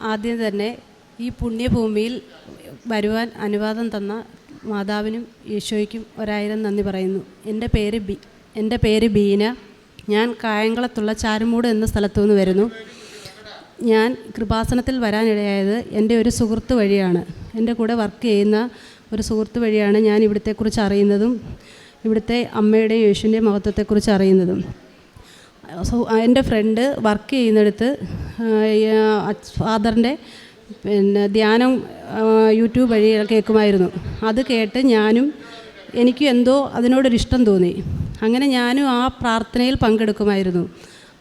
ആദ്യം തന്നെ ഈ പുണ്യഭൂമിയിൽ വരുവാൻ അനുവാദം തന്ന മാതാവിനും ഈശോയ്ക്കും ഒരായിരം നന്ദി പറയുന്നു. എന്റെ പേര് ബി എന്റെ പേര് ബീന. ഞാൻ കായംകുളത്തുള്ള ചാരുമൂട് എന്ന സ്ഥലത്തു നിന്ന് വരുന്നു. ഞാൻ കൃപാസനത്തിൽ വരാനിടയായത് എന്റെ ഒരു സുഹൃത്ത് വഴിയാണ്. എന്റെ കൂടെ വർക്ക് ചെയ്യുന്ന ഒരു സുഹൃത്ത് വഴിയാണ് ഞാൻ ഇവിടത്തെക്കുറിച്ച് അറിയുന്നതും ഇവിടുത്തെ അമ്മയുടെയും യേശുവിന്റെയും മഹത്വത്തെക്കുറിച്ച് അറിയുന്നതും. സോ എന്റെ ഫ്രണ്ട് വർക്ക് ചെയ്യുന്നിടത്ത് ഫാദറിന്റെ പിന്നെ ധ്യാനം യൂട്യൂബ് വഴി കേൾക്കുമായിരുന്നു. അത് കേട്ട് ഞാനും എനിക്ക് എന്തോ അതിനോടൊരു ഇഷ്ടം തോന്നി. അങ്ങനെ ഞാനും ആ പ്രാർത്ഥനയിൽ പങ്കെടുക്കുമായിരുന്നു.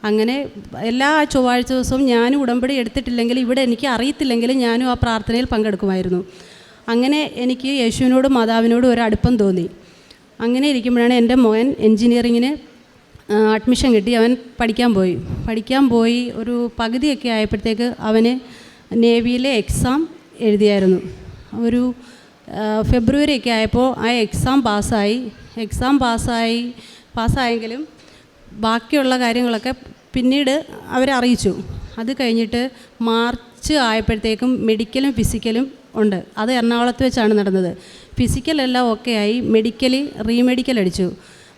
അങ്ങനെ എല്ലാ ചൊവ്വാഴ്ച ദിവസവും ഞാനും ഉടമ്പടി എടുത്തിട്ടില്ലെങ്കിൽ ഇവിടെ എനിക്ക് അറിയത്തില്ലെങ്കിലും ഞാനും ആ പ്രാർത്ഥനയിൽ പങ്കെടുക്കുമായിരുന്നു. അങ്ങനെ എനിക്ക് യേശുവിനോടും മാതാവിനോടും ഒരു അടുപ്പം തോന്നി. അങ്ങനെ ഇരിക്കുമ്പോഴാണ് എന്റെ മോൻ എൻജിനീയറിങ്ങിന് അഡ്മിഷൻ കിട്ടി. അവൻ പഠിക്കാൻ പോയി. പഠിക്കാൻ പോയി ഒരു പകുതിയൊക്കെ ആയപ്പോഴത്തേക്ക് അവന് നേവിയിലെ എക്സാം എഴുതിയായിരുന്നു. ഒരു ഫെബ്രുവരി ഒക്കെ ആയപ്പോൾ ആ എക്സാം പാസ്സായി. എക്സാം പാസ്സായി പാസ്സായെങ്കിലും ബാക്കിയുള്ള കാര്യങ്ങളൊക്കെ പിന്നീട് അവരെ അറിയിച്ചു. അത് കഴിഞ്ഞിട്ട് മാർച്ച് ആയപ്പോഴത്തേക്കും മെഡിക്കലും ഫിസിക്കലും ഉണ്ട്. അത് എറണാകുളത്ത് വെച്ചാണ് നടന്നത്. ഫിസിക്കലെല്ലാം ഓക്കെ ആയി. മെഡിക്കലി റീമെഡിക്കൽ അടിച്ചു.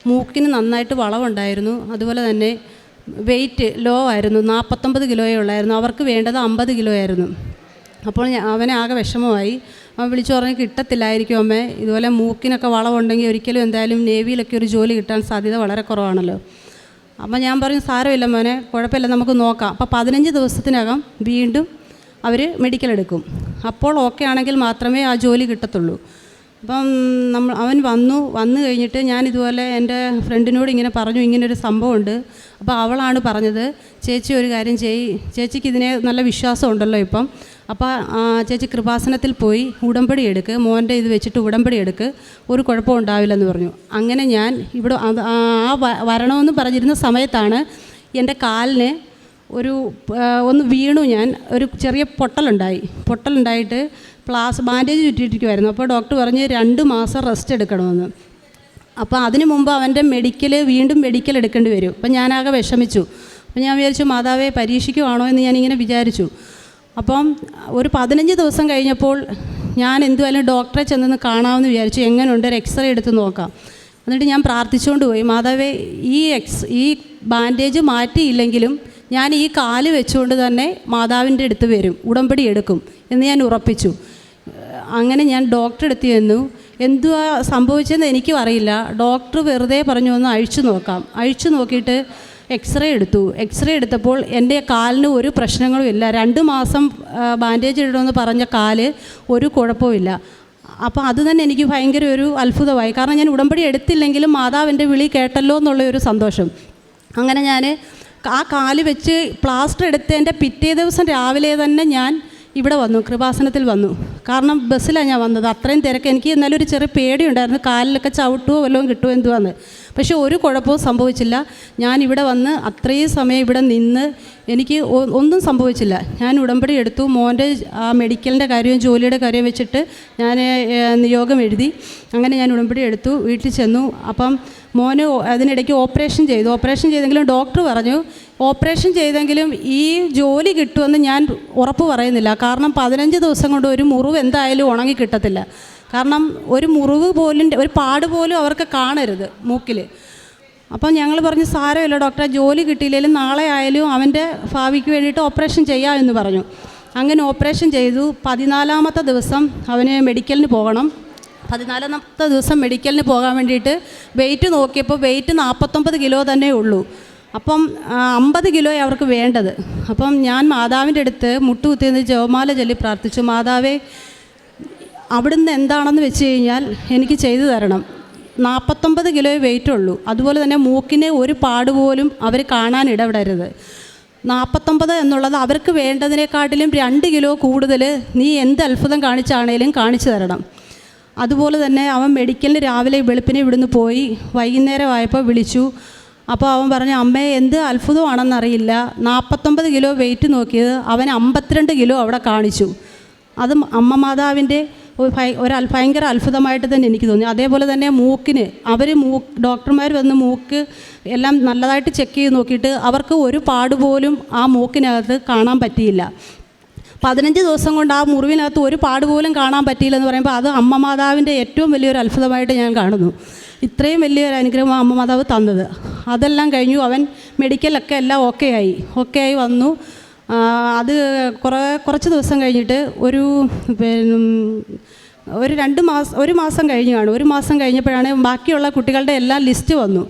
മൂക്കിന് നന്നായിട്ട് വളവുണ്ടായിരുന്നു. അതുപോലെ തന്നെ വെയിറ്റ് ലോ ആയിരുന്നു. നാൽപ്പത്തൊമ്പത് കിലോയേ ഉള്ളായിരുന്നു. അവർക്ക് വേണ്ടത് അമ്പത് കിലോ ആയിരുന്നു. അപ്പോൾ അവനെ ആകെ വിഷമമായി. അവൻ വിളിച്ചു പറഞ്ഞ് കിട്ടത്തില്ലായിരിക്കും അമ്മേ. ഇതുപോലെ മൂക്കിനൊക്കെ വളവുണ്ടെങ്കിൽ ഒരിക്കലും എന്തായാലും നേവിയിലൊക്കെ ഒരു ജോലി കിട്ടാൻ സാധ്യത വളരെ കുറവാണല്ലോ. അപ്പം ഞാൻ പറഞ്ഞു സാരമില്ല മോനെ. കുഴപ്പമില്ല. നമുക്ക് നോക്കാം. അപ്പോൾ പതിനഞ്ച് ദിവസത്തിനകം വീണ്ടും അവർ മെഡിക്കൽ എടുക്കും. അപ്പോൾ ഓക്കെ ആണെങ്കിൽ മാത്രമേ ആ ജോലി കിട്ടത്തുള്ളൂ. അപ്പം നമ്മൾ അവൻ വന്നു വന്നു കഴിഞ്ഞിട്ട് ഞാൻ ഇതുപോലെ എന്റെ ഫ്രണ്ടിനോട് ഇങ്ങനെ പറഞ്ഞു ഇങ്ങനൊരു സംഭവമുണ്ട്. അപ്പോൾ അവളാണ് പറഞ്ഞത് ചേച്ചി ഒരു കാര്യം ചെയ് ചേച്ചിക്ക് ഇതിനെ നല്ല വിശ്വാസം ഉണ്ടല്ലോ ഇപ്പം. അപ്പോൾ ചേച്ചി കൃപാസനത്തിൽ പോയി ഉടമ്പടി എടുക്ക് മോന്റെ ഇത് വെച്ചിട്ട് ഉടമ്പടി എടുക്ക് ഒരു കുഴപ്പവും ഉണ്ടാവില്ലെന്ന് പറഞ്ഞു. അങ്ങനെ ഞാൻ ഇവിടെ ആ വരണമെന്ന് പറഞ്ഞിരുന്ന സമയത്താണ് എന്റെ കാലിന് ഒരു ഒന്ന് വീണു ഞാൻ ഒരു ചെറിയ പൊട്ടലുണ്ടായി. പൊട്ടലുണ്ടായിട്ട് പ്ലാസ് ബാൻഡേജ് ചുറ്റിയിരിക്കുമായിരുന്നു അപ്പോൾ ഡോക്ടർ പറഞ്ഞ് രണ്ട് മാസം റെസ്റ്റ് എടുക്കണമെന്ന്. അപ്പോൾ അതിന് മുമ്പ് അവന്റെ മെഡിക്കൽ വീണ്ടും മെഡിക്കൽ എടുക്കേണ്ടി വരും. അപ്പം ഞാനാകെ വിഷമിച്ചു. അപ്പം ഞാൻ വിചാരിച്ചു മാതാവെ പരീക്ഷിക്കുവാണോ എന്ന് ഞാനിങ്ങനെ വിചാരിച്ചു. അപ്പം ഒരു പതിനഞ്ച് ദിവസം കഴിഞ്ഞപ്പോൾ ഞാൻ എന്തുവായാലും ഡോക്ടറെ ചെന്നൊന്ന് കാണാമെന്ന് വിചാരിച്ചു. എങ്ങനെയുണ്ട് ഒരു എക്സ്റേ എടുത്ത് നോക്കാം. എന്നിട്ട് ഞാൻ പ്രാർത്ഥിച്ചുകൊണ്ട് പോയി. മാതാവേ ഈ എക്സ് ഈ ബാൻഡേജ് മാറ്റിയില്ലെങ്കിലും ഞാൻ ഈ കാൽ വെച്ചുകൊണ്ട് തന്നെ മാതാവിന്റെ അടുത്ത് വരും. ഉടമ്പടി എടുക്കും. എന്ന് ഞാൻ ഉറപ്പിച്ചു. അങ്ങനെ ഞാൻ ഡോക്ടറെ അടുത്ത് ചെന്നു. എന്തുവാ സംഭവിച്ചതെന്ന് എനിക്കും അറിയില്ല. ഡോക്ടർ വെറുതെ പറഞ്ഞു ഒന്ന് അഴിച്ചു നോക്കാം. അഴിച്ചു നോക്കിയിട്ട് എക്സ്റേ എടുത്തു. എക്സ്റേ എടുത്തപ്പോൾ എന്റെ കാലിന് ഒരു പ്രശ്നങ്ങളും ഇല്ല. രണ്ട് മാസം ബാൻഡേജ് ഇടണമെന്ന് പറഞ്ഞ കാൽ ഒരു കുഴപ്പമില്ല അപ്പോൾ അത് തന്നെ എനിക്ക് ഭയങ്കര ഒരു അത്ഭുതമായി. കാരണം ഞാൻ ഉടമ്പടി എടുത്തില്ലെങ്കിലും മാതാവിന്റെ വിളി കേട്ടല്ലോ എന്നുള്ള ഒരു സന്തോഷം. അങ്ങനെ ഞാൻ ആ കാൽ വെച്ച് പ്ലാസ്റ്റർ എടുത്തതിന്റെ പിറ്റേ ദിവസം രാവിലെ തന്നെ ഞാൻ ഇവിടെ വന്നു കൃപാസനത്തിൽ വന്നു. കാരണം ബസ്സിലാണ് ഞാൻ വന്നത്. അത്രയും തിരക്ക്. എനിക്ക് എന്നാലും ഒരു ചെറിയ പേടിയുണ്ടായിരുന്നു. കാലിലൊക്കെ ചവിട്ടുമോ വല്ലതും കിട്ടുമോ എന്തുവാന്ന്. പക്ഷേ ഒരു കുഴപ്പവും സംഭവിച്ചില്ല. ഞാൻ ഇവിടെ വന്ന് അത്രയും സമയം ഇവിടെ നിന്ന് എനിക്ക് ഒന്നും സംഭവിച്ചില്ല. ഞാൻ ഉടമ്പടി എടുത്തു. മോന്റെ ആ മെഡിക്കലിന്റെ കാര്യവും ജോലിയുടെ കാര്യവും വെച്ചിട്ട് ഞാൻ നിയോഗം എഴുതി. അങ്ങനെ ഞാൻ ഉടമ്പടി എടുത്തു. വീട്ടിൽ ചെന്നു. അപ്പം മോന് അതിനിടയ്ക്ക് ഓപ്പറേഷൻ ചെയ്തു. ഓപ്പറേഷൻ ചെയ്തെങ്കിലും ഡോക്ടർ പറഞ്ഞു ഓപ്പറേഷൻ ചെയ്തെങ്കിലും ഈ ജോലി കിട്ടുമെന്ന് ഞാൻ ഉറപ്പ് പറയുന്നില്ല. കാരണം പതിനഞ്ച് ദിവസം കൊണ്ട് ഒരു മുറിവ് എന്തായാലും ഉണങ്ങി കിട്ടത്തില്ല. കാരണം ഒരു മുറിവ് പോലും ഒരു പാട് പോലും അവർക്ക് കാണരുത് മൂക്കിൽ അപ്പം ഞങ്ങൾ പറഞ്ഞു സാരമില്ല ഡോക്ടറെ ജോലി കിട്ടിയില്ലെങ്കിലും നാളെ ആയാലും അവന്റെ ഭാവിക്ക് വേണ്ടിയിട്ട് ഓപ്പറേഷൻ ചെയ്യാം എന്ന് പറഞ്ഞു. അങ്ങനെ ഓപ്പറേഷൻ ചെയ്തു. പതിനാലാമത്തെ ദിവസം അവന് മെഡിക്കലിന് പോകണം. പതിനാലാമത്തെ ദിവസം മെഡിക്കലിന് പോകാൻ വേണ്ടിയിട്ട് വെയിറ്റ് നോക്കിയപ്പോൾ വെയിറ്റ് നാൽപ്പത്തൊമ്പത് കിലോ തന്നെ ഉള്ളൂ. അപ്പം അമ്പത് കിലോ അവർക്ക് വേണ്ടത്. അപ്പം ഞാൻ മാതാവിന്റെ അടുത്ത് മുട്ടുകുത്തി നിന്ന് ജവമാല ചൊല്ലി പ്രാർത്ഥിച്ചു മാതാവേ അവിടുന്ന് എന്താണെന്ന് വെച്ച് കഴിഞ്ഞാൽ എനിക്ക് ചെയ്തു തരണം. നാൽപ്പത്തൊമ്പത് കിലോ വെയിറ്റ് ഉള്ളൂ. അതുപോലെ തന്നെ മൂക്കിന് ഒരു പാട് പോലും അവർ കാണാൻ ഇടപെടരുത്. നാൽപ്പത്തൊമ്പത് എന്നുള്ളത് അവർക്ക് വേണ്ടതിനെക്കാട്ടിലും രണ്ട് കിലോ കൂടുതൽ നീ എന്ത് അത്ഭുതം കാണിച്ചാണേലും കാണിച്ചു തരണം. അതുപോലെ തന്നെ അവൻ മെഡിക്കലിന് രാവിലെ വെളുപ്പിനെ ഇവിടുന്ന് പോയി വൈകുന്നേരം ആയപ്പോൾ വിളിച്ചു. അപ്പോൾ അവൻ പറഞ്ഞു അമ്മയെ എന്ത് അത്ഭുതമാണെന്നറിയില്ല. നാൽപ്പത്തൊമ്പത് കിലോ വെയിറ്റ് നോക്കിയത് അവൻ അമ്പത്തിരണ്ട് കിലോ അവിടെ കാണിച്ചു. അത് അമ്മ മാതാവിന്റെ ഒരു ഭയങ്കര അത്ഭുതമായിട്ട് തന്നെ എനിക്ക് തോന്നി. അതേപോലെ തന്നെ മൂക്കിന് അവർ മൂക്ക് ഡോക്ടർമാർ വന്ന് മൂക്ക് എല്ലാം നല്ലതായിട്ട് ചെക്ക് ചെയ്ത് നോക്കിയിട്ട് അവർക്ക് ഒരു പാട് പോലും ആ മൂക്കിനകത്ത് കാണാൻ പറ്റിയില്ല. പതിനഞ്ച് ദിവസം കൊണ്ട് ആ മുറിവിനകത്ത് ഒരു പാട് പോലും കാണാൻ പറ്റിയില്ലെന്ന് പറയുമ്പോൾ അത് അമ്മ മാതാവിന്റെ ഏറ്റവും വലിയൊരു അത്ഭുതമായിട്ട് ഞാൻ കാണുന്നു. ഇത്രയും വലിയൊരു അനുഗ്രഹം അമ്മ മാതാവ് തന്നത്. അതെല്ലാം കഴിഞ്ഞു. അവൻ മെഡിക്കലൊക്കെ എല്ലാം ഓക്കെ ആയി. ഓക്കെ ആയി വന്നു. അത് കുറേ കുറച്ച് ദിവസം കഴിഞ്ഞിട്ട് ഒരു പിന്നെ ഒരു രണ്ട് മാസം ഒരു മാസം കഴിഞ്ഞു കാണും ഒരു മാസം കഴിഞ്ഞപ്പോഴാണ് ബാക്കിയുള്ള കുട്ടികളുടെ എല്ലാം ലിസ്റ്റ് വന്നു.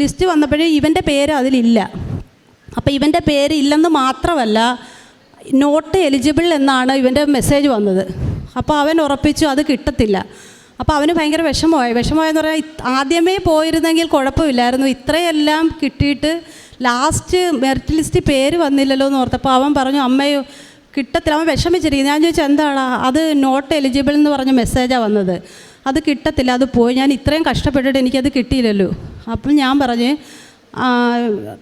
ലിസ്റ്റ് വന്നപ്പോഴേ ഇവന്റെ പേര് അതിലില്ല. അപ്പോൾ ഇവന്റെ പേര് ഇല്ലെന്ന് മാത്രമല്ല നോട്ട് എലിജിബിൾ എന്നാണ് ഇവന്റെ മെസ്സേജ് വന്നത്. അപ്പോൾ അവൻ ഉറപ്പിച്ചു അത് കിട്ടത്തില്ല. അപ്പോൾ അവന് ഭയങ്കര വിഷമമായി. വിഷമമായെന്ന് പറഞ്ഞാൽ ആദ്യമേ പോയിരുന്നെങ്കിൽ കുഴപ്പമില്ലായിരുന്നു. ഇത്രയെല്ലാം കിട്ടിയിട്ട് ലാസ്റ്റ് മെറിറ്റ് ലിസ്റ്റ് പേര് വന്നില്ലല്ലോ എന്ന് ഓർത്തപ്പോൾ അവൻ പറഞ്ഞു അമ്മയോ കിട്ടത്തില്ല. അവൻ വിഷമിച്ചിരിക്കുന്നു. ഞാൻ ചോദിച്ചാൽ എന്താണ്? അത് നോട്ട് എലിജിബിൾ എന്ന് പറഞ്ഞ മെസ്സേജാണ് വന്നത്. അത് കിട്ടത്തില്ല. അത് പോയി. ഞാൻ ഇത്രയും കഷ്ടപ്പെട്ടിട്ട് എനിക്കത് കിട്ടിയില്ലല്ലോ. അപ്പം ഞാൻ പറഞ്ഞ്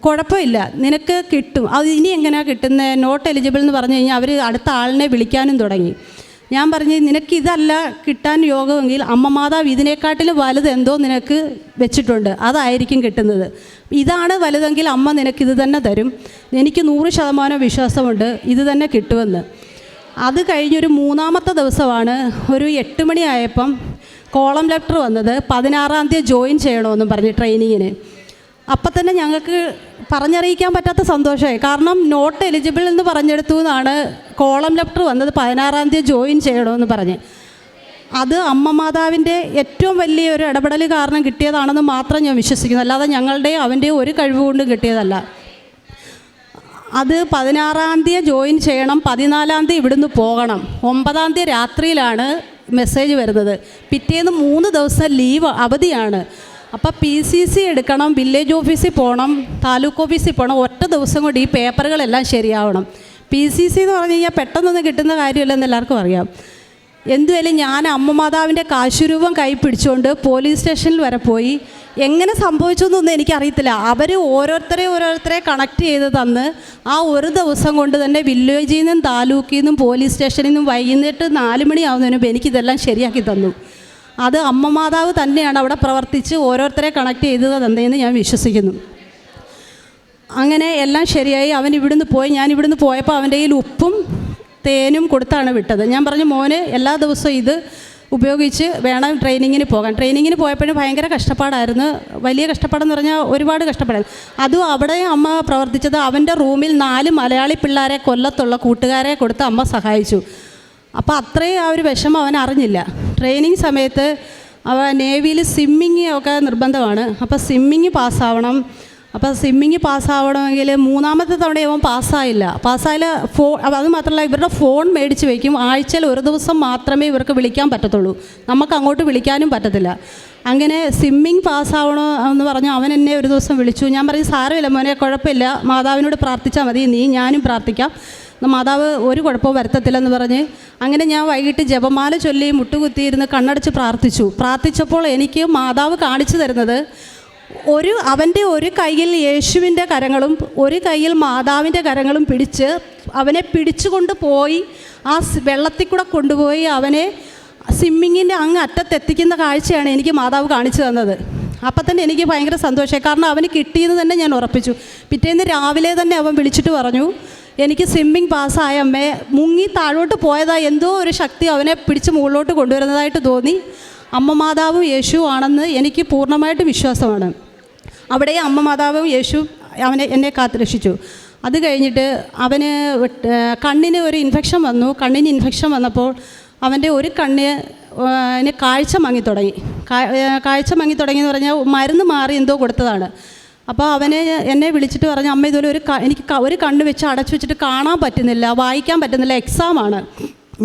കുഴപ്പമില്ല. നിനക്ക് കിട്ടും. അത് ഇനി എങ്ങനെയാണ് കിട്ടുന്നത് നോട്ട് എലിജിബിൾ എന്ന് പറഞ്ഞു കഴിഞ്ഞാൽ അവർ അടുത്ത ആളിനെ വിളിക്കാനും തുടങ്ങി. ഞാൻ പറഞ്ഞു നിനക്കിതല്ല കിട്ടാൻ യോഗമെങ്കിൽ അമ്മ മാതാവ് ഇതിനേക്കാട്ടിലും വലുത് എന്തോ നിനക്ക് വെച്ചിട്ടുണ്ട്. അതായിരിക്കും കിട്ടുന്നത്. ഇതാണ് വലുതെങ്കിൽ അമ്മ നിനക്കിത് തന്നെ തരും. എനിക്ക് നൂറ് ശതമാനം വിശ്വാസമുണ്ട്. ഇത് തന്നെ കിട്ടുമെന്ന്. അത് കഴിഞ്ഞൊരു മൂന്നാമത്തെ ദിവസമാണ്. ഒരു എട്ട് മണിയായപ്പം കോളം ലെറ്റർ വന്നത്. പതിനാറാം തീയതി ജോയിൻ ചെയ്യണമെന്നും പറഞ്ഞ് ട്രെയിനിങ്ങിന്. അപ്പം തന്നെ ഞങ്ങൾക്ക് പറഞ്ഞറിയിക്കാൻ പറ്റാത്ത സന്തോഷമായി. കാരണം നോട്ട് എലിജിബിൾ എന്ന് പറഞ്ഞെടുത്തു എന്നാണ് കോളം ലെറ്റർ വന്നത്. പതിനാറാം തീയതി ജോയിൻ ചെയ്യണമെന്ന് പറഞ്ഞ്. അത് അമ്മ മാതാവിന്റെ ഏറ്റവും വലിയ ഒരു ഇടപെടൽ കാരണം കിട്ടിയതാണെന്ന് മാത്രം ഞാൻ വിശ്വസിക്കുന്നു. അല്ലാതെ ഞങ്ങളുടെയും അവന്റെയും ഒരു കഴിവ് കൊണ്ടും കിട്ടിയതല്ല. അത് പതിനാറാം തീയതി ജോയിൻ ചെയ്യണം. പതിനാലാം തീയതി ഇവിടുന്ന് പോകണം. ഒമ്പതാം തീയതി രാത്രിയിലാണ് മെസ്സേജ് വരുന്നത്. പിറ്റേന്ന് മൂന്ന് ദിവസം ലീവ് അവധിയാണ്. അപ്പോൾ പി സി സി എടുക്കണം വില്ലേജ് ഓഫീസിൽ പോകണം താലൂക്ക് ഓഫീസിൽ പോകണം ഒറ്റ ദിവസം കൊണ്ട് ഈ പേപ്പറുകളെല്ലാം ശരിയാവണം. പി സി സി എന്ന് പറഞ്ഞു കഴിഞ്ഞാൽ പെട്ടെന്നൊന്നും കിട്ടുന്ന കാര്യമല്ലെന്ന് എല്ലാവർക്കും അറിയാം. എന്തുവല്ലേ ഞാൻ അമ്മ മാതാവിന്റെ കാശുരൂപം കൈ പിടിച്ചുകൊണ്ട് പോലീസ് സ്റ്റേഷനിൽ വരെ പോയി. എങ്ങനെ സംഭവിച്ചെന്നൊന്നും എനിക്കറിയത്തില്ല. അവർ ഓരോരുത്തരെ ഓരോരുത്തരെ കണക്ട് ചെയ്ത് തന്ന് ആ ഒരു ദിവസം കൊണ്ട് തന്നെ വില്ലേജിൽ നിന്നും താലൂക്കിൽ നിന്നും പോലീസ് സ്റ്റേഷനിൽ നിന്നും വൈകുന്നേരം നാല് മണിയാവുന്നതിന് മുമ്പ് എനിക്കിതെല്ലാം ശരിയാക്കി തന്നു. അത് അമ്മ മാതാവ് തന്നെയാണ് അവിടെ പ്രവർത്തിച്ച് ഓരോരുത്തരെ കണക്ട് ചെയ്തത് തന്നെയെന്ന് ഞാൻ വിശ്വസിക്കുന്നു. അങ്ങനെ എല്ലാം ശരിയായി. അവൻ ഇവിടുന്ന് പോയി. ഞാൻ ഇവിടുന്ന് പോയപ്പോൾ അവന്റെ കയ്യിൽ ഉപ്പും തേനും കൊടുത്താണ് വിട്ടത്. ഞാൻ പറഞ്ഞു മോന് എല്ലാ ദിവസവും ഇത് ഉപയോഗിച്ച് വേണം ട്രെയിനിങ്ങിന് പോകാൻ. ട്രെയിനിങ്ങിന് പോയപ്പോഴും ഭയങ്കര കഷ്ടപ്പാടായിരുന്നു. വലിയ കഷ്ടപ്പാടെന്ന് പറഞ്ഞാൽ ഒരുപാട് കഷ്ടപ്പാടായിരുന്നു. അതും അവിടെ അമ്മ പ്രവർത്തിച്ചത് അവന്റെ റൂമിൽ നാല് മലയാളി പിള്ളേരെ കൊല്ലത്തുള്ള കൂട്ടുകാരെ കൊടുത്ത് അമ്മ സഹായിച്ചു. അപ്പോൾ അത്രയും ആ ഒരു വിഷമം അവൻ അറിഞ്ഞില്ല. ട്രെയിനിങ് സമയത്ത് അവ നേവിയിൽ സ്വിമ്മിങ് ഒക്കെ നിർബന്ധമാണ്. അപ്പോൾ സ്വിമ്മിങ് പാസ്സാവണം. അപ്പോൾ സ്വിമ്മിങ് പാസ്സാവണമെങ്കിൽ മൂന്നാമത്തെ തവണ അവൻ പാസ്സായില്ല. പാസ്സായാൽ ഫോ അപ്പോൾ അത് മാത്രമല്ല ഇവരുടെ ഫോൺ മേടിച്ച് വയ്ക്കും ആഴ്ചയിൽ ഒരു ദിവസം മാത്രമേ ഇവർക്ക് വിളിക്കാൻ പറ്റത്തുള്ളൂ. നമുക്ക് അങ്ങോട്ട് വിളിക്കാനും പറ്റത്തില്ല. അങ്ങനെ സ്വിമ്മിങ് പാസ്സാവണോ എന്ന് പറഞ്ഞു അവൻ എന്നെ ഒരു ദിവസം വിളിച്ചു. ഞാൻ പറഞ്ഞു സാരമില്ല മോനെ കുഴപ്പമില്ല. മാതാവിനോട് പ്രാർത്ഥിച്ചാൽ മതി. നീ ഞാനും പ്രാർത്ഥിക്കാം. മാതാവ് ഒരു കുഴപ്പവും വരുത്തത്തില്ലെന്ന് പറഞ്ഞ് അങ്ങനെ ഞാൻ വൈകിട്ട് ജപമാല ചൊല്ലി മുട്ടുകുത്തിയിരുന്ന് കണ്ണടച്ച് പ്രാർത്ഥിച്ചു. പ്രാർത്ഥിച്ചപ്പോൾ എനിക്ക് മാതാവ് കാണിച്ചു തരുന്നത് ഒരു അവന്റെ ഒരു കയ്യിൽ യേശുവിന്റെ കരങ്ങളും ഒരു കയ്യിൽ മാതാവിന്റെ കരങ്ങളും പിടിച്ച് അവനെ പിടിച്ചുകൊണ്ട് പോയി ആ വെള്ളത്തിൽ കൂടെ കൊണ്ടുപോയി അവനെ സ്വിമ്മിങ്ങിന്റെ അങ്ങ് അറ്റത്തെത്തിക്കുന്ന കാഴ്ചയാണ് എനിക്ക് മാതാവ് കാണിച്ചു തന്നത്. അപ്പം തന്നെ എനിക്ക് ഭയങ്കര സന്തോഷമായി. കാരണം അവന് കിട്ടിയെന്ന് തന്നെ ഞാൻ ഉറപ്പിച്ചു. പിറ്റേന്ന് രാവിലെ തന്നെ അവൻ വിളിച്ചിട്ട് പറഞ്ഞു എനിക്ക് സ്വിമ്മിങ് പാസ്സായ അമ്മയെ മുങ്ങി താഴോട്ട് പോയതാ എന്തോ ഒരു ശക്തി അവനെ പിടിച്ച് മുകളിലോട്ട് കൊണ്ടുവരുന്നതായിട്ട് തോന്നി. അമ്മ മാതാവും യേശു ആണെന്ന് എനിക്ക് പൂർണമായിട്ട് വിശ്വാസമാണ്. അവിടെ അമ്മ മാതാവും യേശു അവനെ എന്നെ കാത്തുരക്ഷിച്ചു. അത് കഴിഞ്ഞിട്ട് അവന് കണ്ണിന് ഒരു ഇൻഫെക്ഷൻ വന്നു. കണ്ണിന് ഇൻഫെക്ഷൻ വന്നപ്പോൾ അവന്റെ ഒരു കണ്ണിന് കാഴ്ച മങ്ങി തുടങ്ങി. കാഴ്ച മങ്ങി തുടങ്ങി എന്ന് പറഞ്ഞാൽ മരുന്ന് മാറി എന്തോ കൊടുത്തതാണ്. അപ്പോൾ അവനെ എന്നെ വിളിച്ചിട്ട് പറഞ്ഞു അമ്മ ഇതുപോലെ ഒരു എനിക്ക് ഒരു കണ്ണ് വെച്ച് അടച്ചു വെച്ചിട്ട് കാണാൻ പറ്റുന്നില്ല വായിക്കാൻ പറ്റുന്നില്ല എക്സാമാണ്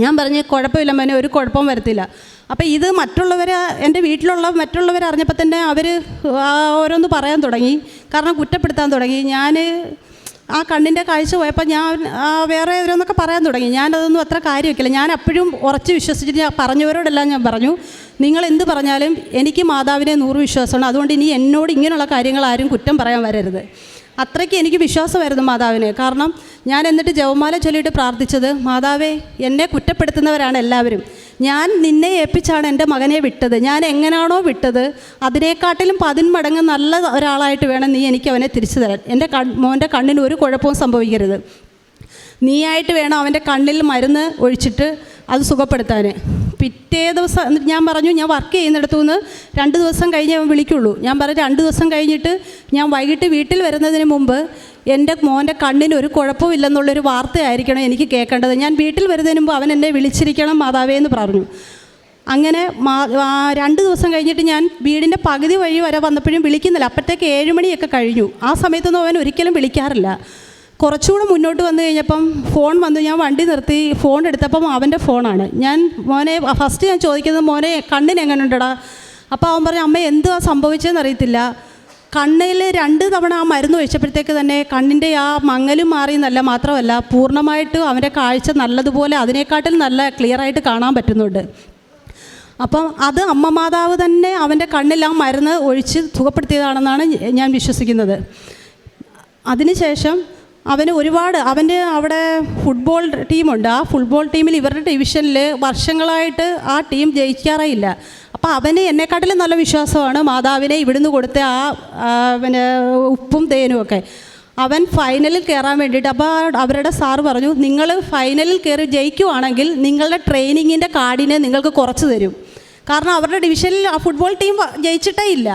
ഞാൻ പറഞ്ഞ് കുഴപ്പമില്ല മോനെ ഒരു കുഴപ്പവും വരത്തില്ല. അപ്പോൾ ഇത് മറ്റുള്ളവർ എന്റെ വീട്ടിലുള്ള മറ്റുള്ളവർ അറിഞ്ഞപ്പോൾ തന്നെ അവർ ഓരോന്ന് പറയാൻ തുടങ്ങി. കാരണം കുറ്റപ്പെടുത്താൻ തുടങ്ങി. ഞാൻ ആ കണ്ണിന്റെ കാഴ്ച പോയപ്പോൾ ഞാൻ വേറെ ഓരോന്നൊക്കെ പറയാൻ തുടങ്ങി. ഞാനതൊന്നും അത്ര കാര്യമൊക്കെയില്ല ഞാൻ അപ്പോഴും ഉറച്ച് വിശ്വസിച്ചിട്ട് ഞാൻ പറഞ്ഞവരോടെല്ലാം ഞാൻ പറഞ്ഞു നിങ്ങൾ എന്ത് പറഞ്ഞാലും എനിക്ക് മാതാവിനെ നൂറ് വിശ്വാസമാണ്. അതുകൊണ്ട് ഇനി എന്നോട് ഇങ്ങനെയുള്ള കാര്യങ്ങൾ ആരും കുറ്റം പറയാൻ വരരുത്. അത്രയ്ക്ക് എനിക്ക് വിശ്വാസമായിരുന്നു മാതാവിനെ. കാരണം ഞാൻ എന്നിട്ട് ജവമാല ചൊല്ലിയിട്ട് പ്രാർത്ഥിച്ചത് മാതാവേ എന്നെ കുറ്റപ്പെടുത്തുന്നവരാണ് എല്ലാവരും. ഞാൻ നിന്നെ ഏൽപ്പിച്ചാണ് എന്റെ മകനെ വിട്ടത്. ഞാൻ എങ്ങനെയാണോ വിട്ടത്. അതിനേക്കാട്ടിലും പതിന്മടങ്ങ് നല്ല ഒരാളായിട്ട് വേണം നീ എനിക്ക് അവനെ തിരിച്ചു തരാൻ. എന്റെ കൺ മോന്റെ കണ്ണിന് ഒരു കുഴപ്പവും സംഭവിക്കരുത്. നീയായിട്ട് വേണം അവന്റെ കണ്ണിൽ മരുന്ന് ഒഴിച്ചിട്ട് അത് സുഖപ്പെടുത്താൻ. പിറ്റേ ദിവസം എന്നിട്ട് ഞാൻ പറഞ്ഞു ഞാൻ വർക്ക് ചെയ്യുന്നിടത്തു നിന്ന് രണ്ട് ദിവസം കഴിഞ്ഞ് അവൻ വിളിക്കുള്ളൂ. ഞാൻ പറഞ്ഞു രണ്ട് ദിവസം കഴിഞ്ഞിട്ട് ഞാൻ വൈകിട്ട് വീട്ടിൽ വരുന്നതിന് മുമ്പ് എന്റെ മോന്റെ കണ്ണിന് ഒരു കുഴപ്പമില്ലെന്നുള്ളൊരു വാർത്തയായിരിക്കണം എനിക്ക് കേൾക്കേണ്ടത്. ഞാൻ വീട്ടിൽ വരുന്നതിന് മുമ്പ് അവൻ എന്നെ വിളിച്ചിരിക്കണം മാതാവേ എന്ന് പറഞ്ഞു. അങ്ങനെ രണ്ട് ദിവസം കഴിഞ്ഞിട്ട് ഞാൻ വീടിന്റെ പകുതി വഴി വരെ വന്നപ്പോഴും വിളിക്കുന്നില്ല. അപ്പോഴത്തേക്ക് ഏഴുമണിയൊക്കെ കഴിഞ്ഞു. ആ സമയത്തൊന്നും അവൻ ഒരിക്കലും വിളിക്കാറില്ല. കുറച്ചുകൂടെ മുന്നോട്ട് വന്നു കഴിഞ്ഞപ്പം ഫോൺ വന്നു. ഞാൻ വണ്ടി നിർത്തി ഫോൺ എടുത്തപ്പം അവന്റെ ഫോണാണ്. ഞാൻ മോനെ ഫസ്റ്റ് ഞാൻ ചോദിക്കുന്നത് മോനെ കണ്ണിന് എങ്ങനെയുണ്ടടാ അപ്പോൾ അവൻ പറഞ്ഞു അമ്മ എന്തുവാ സംഭവിച്ചതെന്ന് അറിയത്തില്ല. കണ്ണിൽ രണ്ട് തവണ ആ മരുന്ന് ഒഴിച്ചപ്പോഴത്തേക്ക് തന്നെ കണ്ണിന്റെ ആ മങ്ങലും മാറി എന്നല്ല മാത്രമല്ല പൂർണമായിട്ട് അവന്റെ കാഴ്ച നല്ലതുപോലെ അതിനേക്കാട്ടിൽ നല്ല ക്ലിയറായിട്ട് കാണാൻ പറ്റുന്നുണ്ട്. അപ്പം അത് അമ്മ മാതാവ് തന്നെ അവന്റെ കണ്ണിൽ ആ മരുന്ന് ഒഴിച്ച് സുഖപ്പെടുത്തിയതാണെന്നാണ് ഞാൻ വിശ്വസിക്കുന്നത്. അതിനുശേഷം അവന് ഒരുപാട് അവന്റെ അവിടെ ഫുട്ബോൾ ടീമുണ്ട് ആ ഫുട്ബോൾ ടീമിൽ ഇവരുടെ ഡിവിഷനിൽ വർഷങ്ങളായിട്ട് ആ ടീം ജയിക്കാറേയില്ല. അപ്പോൾ അവന് എന്നെക്കാട്ടിലും നല്ല വിശ്വാസമാണ് മാതാവിനെ ഇവിടുന്ന് കൊടുത്ത ആ പിന്നെ ഉപ്പും തേനും ഒക്കെ. അവൻ ഫൈനലിൽ കയറാൻ വേണ്ടിയിട്ട് അപ്പോൾ അവരുടെ സാർ പറഞ്ഞു നിങ്ങൾ ഫൈനലിൽ കയറി ജയിക്കുവാണെങ്കിൽ നിങ്ങളുടെ ട്രെയിനിങ്ങിന്റെ കാർഡിനെ നിങ്ങൾക്ക് കുറച്ച് തരും. കാരണം അവരുടെ ഡിവിഷനിൽ ആ ഫുട്ബോൾ ടീം ജയിച്ചിട്ടേ ഇല്ല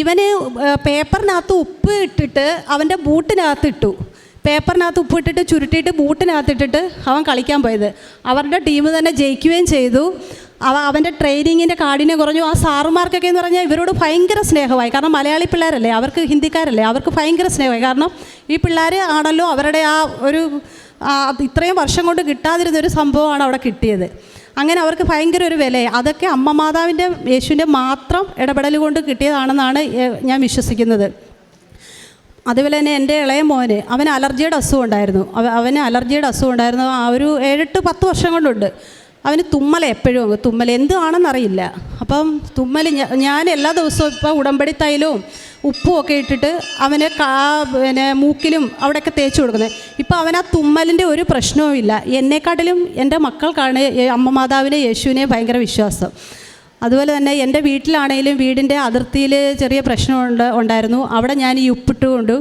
ഇവന് പേപ്പറിനകത്ത് ഉപ്പ് ഇട്ടിട്ട് അവന്റെ ബൂട്ടിനകത്ത് ഇട്ടു. പേപ്പറിനകത്ത് ഉപ്പിട്ടിട്ട് ചുരുട്ടിയിട്ട് ബൂട്ടിനകത്ത് ഇട്ടിട്ട് അവൻ കളിക്കാൻ പോയത്. അവരുടെ ടീം തന്നെ ജയിക്കുകയും ചെയ്തു. അവ അവന്റെ ട്രെയിനിങ്ങിന്റെ കാഠിന്യം കുറഞ്ഞു. ആ സാറുമാർക്കൊക്കെ എന്ന് പറഞ്ഞാൽ ഇവരോട് ഭയങ്കര സ്നേഹമായി. കാരണം മലയാളി പിള്ളേരല്ലേ അവർക്ക് ഹിന്ദിക്കാരല്ലേ അവർക്ക് ഭയങ്കര സ്നേഹമായി. കാരണം ഈ പിള്ളേർ ആണല്ലോ അവരുടെ ആ ഒരു ഇത്രയും വർഷം കൊണ്ട് കിട്ടാതിരുന്ന ഒരു സംഭവമാണ് അവിടെ കിട്ടിയത്. അങ്ങനെ അവർക്ക് ഭയങ്കര ഒരു വില അതൊക്കെ അമ്മ മാതാവിന്റെ യേശുവിന്റെ മാത്രം ഇടപെടൽ കൊണ്ട് കിട്ടിയതാണെന്നാണ് ഞാൻ വിശ്വസിക്കുന്നത്. അതുപോലെ തന്നെ എന്റെ ഇളയ മോന് അവന് അലർജിയുടെ അസുഖം ഉണ്ടായിരുന്നു. അവ- അവന് അലർജിയുടെ അസുഖം ഉണ്ടായിരുന്നു. ആ ഒരു ഏഴെട്ട് പത്ത് വർഷം കൊണ്ടുണ്ട്. അവന് തുമ്മൽ എപ്പോഴും അങ്ങ് തുമ്മൽ എന്താണെന്നറിയില്ല അപ്പം തുമ്മൽ ഞാൻ എല്ലാ ദിവസവും ഇപ്പോൾ ഉടമ്പടി തൈലവും ഉപ്പും ഒക്കെ ഇട്ടിട്ട് അവന് കാ പിന്നെ മൂക്കിലും അവിടെയൊക്കെ തേച്ച് കൊടുക്കുന്നത്. ഇപ്പോൾ അവൻ ആ തുമ്മലിന്റെ ഒരു പ്രശ്നവും ഇല്ല എന്നെക്കാട്ടിലും എന്റെ മക്കൾക്കാണ് അമ്മമാതാവിനെ അമ്മ മാതാവിനെ യേശുവിനെ ഭയങ്കര വിശ്വാസം. അതുപോലെ തന്നെ എന്റെ വീട്ടിലാണെങ്കിലും വീടിന്റെ അതിർത്തിയിൽ ചെറിയ പ്രശ്നമുണ്ട് ഉണ്ടായിരുന്നു. അവിടെ ഞാൻ ഈ ഉപ്പിട്ട് കൊണ്ട്